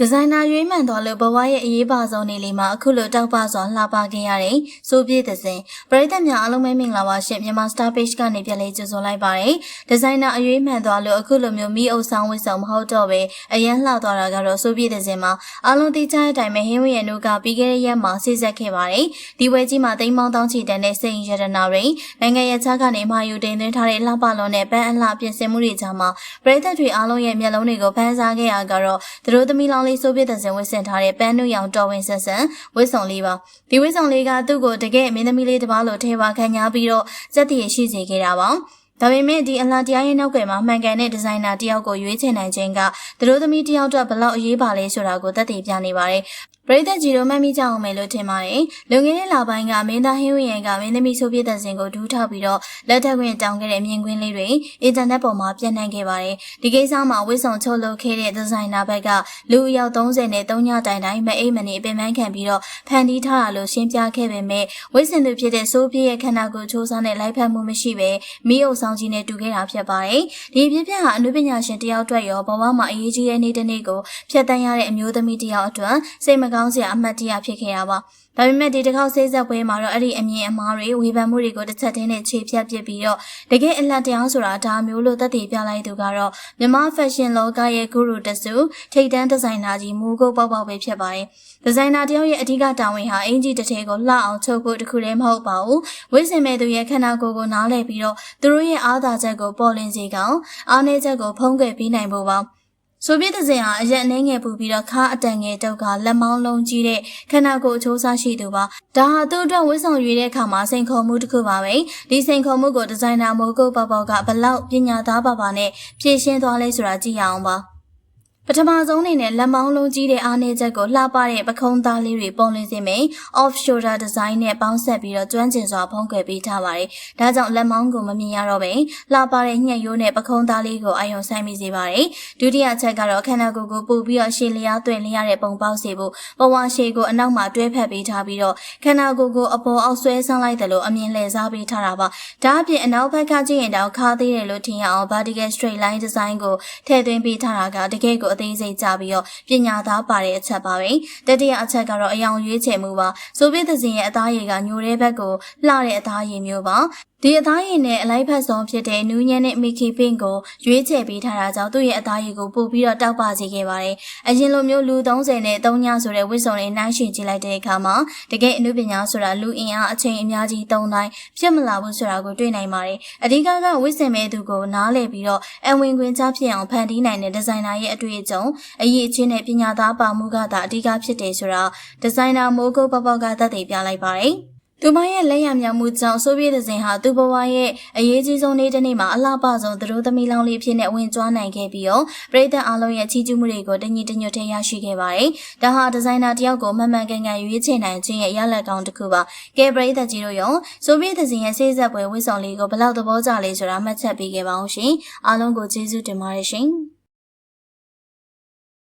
ဒီဇိုင်နာရွေးမှန်တော်လို့ဘဝရဲ့အရေးပါဆုံးနေ့လေးမှာအခုလိုတောက်ပစွာလှပခဲ့ရတဲ့စိုးပြည့်သစဉ်ပရိသတ်များအားလုံးပဲမင်္ဂလာပါရှင်မြန်မာ Star Page ကနေပြန်လေးကြိုဆိုလိုက်ပါတယ်ဒီဇိုင်နာအရွေးမှန်တော်လို့အခုလိုမျိုးမိအုပ်ဆောင်ဝတ်ဆောင်မဟုတ်တော့ပဲအရန်လှသွားတာကတော့စိုးပြည့်သစဉ်မှာအားလုံးသိကြတဲ့အတိုင်းပဲဟင်းဝရနုကပြီးခဲ့တဲ့ရက်မှာဆိတ်ဆက်ခဲ့ပါတယ်ဒီဝဲကြီးမှာတိမ်မောင်းတောင်းချီတန်တဲ့စိန်ရတနာတွေနိုင်ငံရဲ့ခြားကနေမှယူတင်သွင်းထားတဲ့လှပလုံးနဲ့ပန်းအလှပြင်ဆင်မှုတွေကြားမှာပရိသတ်တွေအားလုံးရဲ့မျက်လုံးတွေကိုဖန်ဆားခဲ့ရကတော့သူတို့သမီးလောင်းလေးစိုးပြည့်တဲ့စဉ်ဝတ်ဆင်ထားတဲ့ပန်းနုရောင်တော်ဝင်ဆက်ဆန်ဝတ်ဆောင်လေးပါဒီဝတ်ဆောင်လေးကသူ့ကိုတကယ်မင်းသမီးလေးတစ်ပါးလိုထဲပါခံညာပြီးတော့စက်တည်ရှိစေခဲ့တာပါဒါပေမဲ့ဒီအလားတရားရဲ့နောက်ကမှာမှန်ကန်တဲ့ဒီဇိုင်နာတယောက်ကိုရွေးချယ်နိုင်ခြင်းကသူတို့သမီးတယောက်အတွက်ဘလောက်အရေးပါလဲဆိုတာကိုသက်သေပြနေပါတယ် ပရိသတ်ကြီးတို့မှတ်မိကြအောင်မယ်လို့ထင်ပါတယ်။လုံငင်းတဲ့လာပိုင်းကမင်းသားဟင်းဝရင်ကမင်းသမီးဆိုပြတဲ့စင်ကိုဒူးထောက်ပြီးတော့လက်ထက်ဝင်တောင်းခဲ့တဲ့မြင်ကွင်းလေးတွေအင်တာနက်ပေါ်မှာပြန့်နှံ့ခဲ့ပါတယ်။ဒီကိစ္စမှာဝစ်စုံချုပ်လုပ်ခဲ့တဲ့ဒီဇိုင်နာဘက်ကလူအယောက်30နဲ့3ညတိုင်တိုင်မအိမ်မနေအပင်ပန်းခံပြီးတော့ဖန်တီးထားတာလို့ရှင်းပြခဲ့ပေမဲ့ဝစ်စင်သူဖြစ်တဲ့ဆိုးပြည့်ရဲ့ခန္ဓာကိုယ်ချိုးစားနဲ့လိုက်ဖက်မှုမရှိဘဲမိအုပ်ဆောင်ကြီးနဲ့တူခဲ့တာဖြစ်ပါတယ်။ဒီဖြစ်ဖြစ်ဟာအနုပညာရှင်တယောက်အတွက်ရောဘဝမှာအရေးကြီးတဲ့နေ့တစ်နေ့ကိုဖျက်ဆီးရတဲ့အမျိုးသမီးတယောက်အတွက်စိတ်မကောင်းစရာအမှတ်တရဖြစ်ခဲ့တာပါ။ဒါပေမဲ့ဒီတစ်ခေါက်ဆေးဆက်ပွဲမှာတော့အဲ့ဒီအမြင်အမှားတွေဝေဖန်မှုတွေကိုတစ်ချက်တည်းနဲ့ခြေဖြတ်ပစ်ပြီးတော့တကယ်အလတ်တရားဆိုတာဒါမျိုးလို့သက်သေပြလိုက်သူကတော့မြန်မာဖက်ရှင်လောကရဲ့ဂုရုတဆူထိတ်တန်းဒီဇိုင်နာကြီးမူကုတ်ပေါက်ပေါက်ပဲဖြစ်ပါတယ်။ဒီဇိုင်နာတယောက်ရဲ့အဓိကတာဝန်ဟာအင်ဂျီတစ်ထည်ကိုလှအောင်ချုပ်ဖို့တခုတည်းမဟုတ်ပါဘူး။ဝိစင်မဲ့သူရဲ့ခန္ဓာကိုယ်ကိုနားလည်ပြီးတော့သူတို့ရဲ့အားသာချက်ကိုပေါ်လင်းစေကောင်အားနည်းချက်ကိုဖုံးကွယ်ပေးနိုင်ဖို့ပါ။ ဆိုဗီယက်တစ်စင်ဟာအရက်အနှဲငယ်ပူပြီးတော့ခါအတန်ငယ်တုတ်ကလက်မောင်းလုံးကြီးတဲ့ခန္ဓာကိုယ်အချိုးစားရှိသူပါဒါဟာသူ့အတွက်ဝတ်ဆောင်ရွေးတဲ့အခါမှာစိန်ခေါ်မှုတစ်ခုပါပဲဒီစိန်ခေါ်မှုကိုဒီဇိုင်နာမိုးကုတ်ပေါပေါကဘလောက်ပညာသားပါပါနဲ့ဖြည့်ရှင်းသွားလဲဆိုတာကြည့်ရအောင်ပါ ပထမဆုံးအနေနဲ့လက်မောင်းလုံးကြီးတဲ့အားနည်းချက်ကိုလှပတဲ့ပခုံးသားလေးတွေပုံလင်းစေမယ် off shoulder design နဲ့ပေါင်းဆက်ပြီးတော့ကျွမ်းကျင်စွာဖုံးကွယ်ပေးထားပါတယ်။ဒါကြောင့်လက်မောင်းကိုမမြင်ရတော့ပဲလှပတဲ့ညှက်ရိုးနဲ့ပခုံးသားလေးကိုအာရုံစိုက်မိစေပါတယ်။ဒုတိယချက်ကတော့ခန္ဓာကိုယ်ကိုပို့ပြီးတော့ရှည်လျားသွင်လျားတဲ့ပုံပေါက်စေဖို့ပဝါရှည်ကိုအနောက်မှာတွဲဖက်ပေးထားပြီးတော့ခန္ဓာကိုယ်ကိုအပေါ်အောက်ဆွဲဆန်းလိုက်တယ်လို့အမြင်လည်စားပေးထားတာပါ။ဒါအပြင်အနောက်ဘက်ကကြည့်ရင်တော့ခါသေးတယ်လို့ထင်ရအောင် vertical straight line design ကိုထည့်သွင်းပေးထားတာကတကယ်ကိုအသေးစိတ်ကြပြီးတော့ပညာသားပါတဲ့အချက်ပါပဲတတိယအချက်ကတော့အယောင်ရွေးချယ်မှုပါဆိုဗီယက်သဇင်ရဲ့အသားရည်ကညိုတဲ့ဘက်ကိုလှတဲ့အသားရည်မျိုးပါဒီအသားရည်နဲ့အလိုက်ဖက်ဆုံးဖြစ်တဲ့နူးညံ့တဲ့မီကီပင့်ကိုရွေးချယ်ပေးထားတာကြောင့်သူ့ရဲ့အသားရည်ကိုပို့ပြီးတော့တောက်ပစေခဲ့ပါတယ်။အရင်လိုမျိုးလူ30နဲ့3ညဆိုတဲ့ဝစ်စုံတွေနှိုင်းယှဉ်ကြည့်လိုက်တဲ့အခါမှာတကယ်အနုပညာဆိုတာလူအင်အားအချိန်အများကြီးသုံးတိုင်းဖြစ်မလာဘူးဆိုတာကိုတွေ့နိုင်ပါတယ်။အဓိကကဝစ်စင်မဲ့သူကိုနားလည်ပြီးတော့အဝင်ခွင်ချဖြစ်အောင်ဖန်တီးနိုင်တဲ့ဒီဇိုင်နာရဲ့အတွေ့အကြုံအရေးအချင်းနဲ့ပညာသားပါမှုကသာအဓိကဖြစ်တယ်ဆိုတာဒီဇိုင်နာမိုးကုတ်ပေါက်ပေါက်ကသက်သေပြလိုက်ပါတယ်။သူမရဲ့လက်ရမြောက်မှုကြောင့်ဆိုဗီယက်တစ်စင်ဟာသူ့ဘဝရဲ့အရေးကြီးဆုံးနေ့တစ်နေ့မှာအလှပဆုံးသူတို့သမီးလောင်းလေးဖြစ်နေဝင်ကြွားနိုင်ခဲ့ပြီးတော့ပြည်သက်အားလုံးရဲ့ချီးကျူးမှုတွေကိုတညီတညွတ်ထဲရရှိခဲ့ပါတယ်။ဒါဟာဒီဇိုင်နာတယောက်ကိုမှန်မှန်ကန်ကန်ရွေးချယ်နိုင်ခြင်းရဲ့ရလဒ်ကောင်းတစ်ခုပါ။ကဲပြည်သက်ကြီးတို့ရောဆိုဗီယက်တစ်စင်ရဲ့ဆေးဆက်ပွဲဝစ်ဆောင်လေးကိုဘယ်လောက်သဘောကျလဲဆိုတာမှတ်ချက်ပေးခဲ့ပါအောင်ရှင်။အားလုံးကိုကျေးဇူးတင်ပါတယ်ရှင်။